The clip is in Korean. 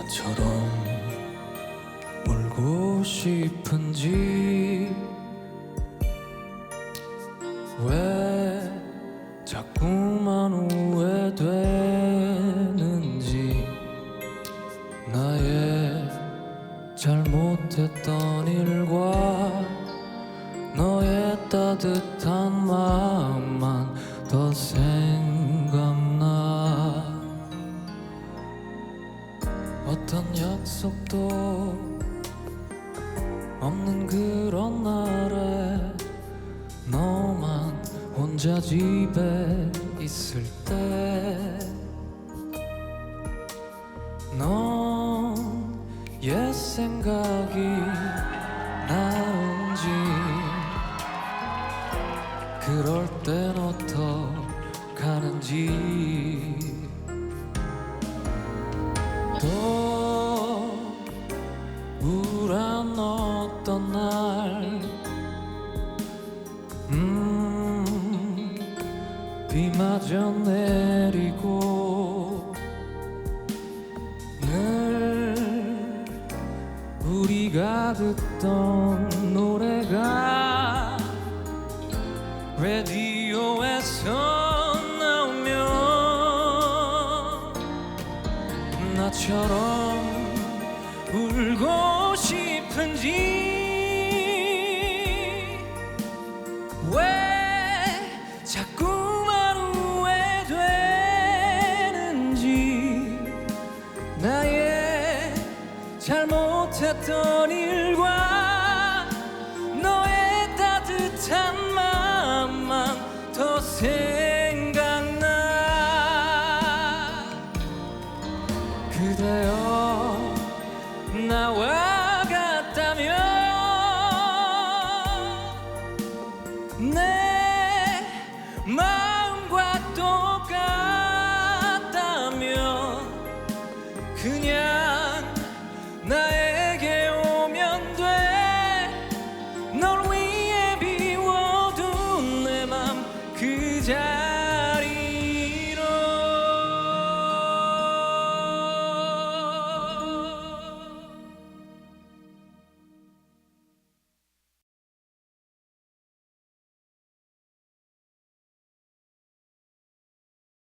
너처럼 울고 싶은지 왜 자꾸만 후회되는지 나의 잘못했던 일과 너의 따뜻한 마음 어떤 약속도 없는 그런 날에 너만 혼자 집에 있을 때넌옛 생각이 나은지 그럴 땐 어떡하는지 또 비마저 내리고 늘 우리가 듣던 노래가 라디오에서 나오면 나처럼 울고 싶은지 잘못했던 일과 너의 따뜻한 마음만 더 생각나. 그대여 나와 같다면 내 마음과 똑같다면 그냥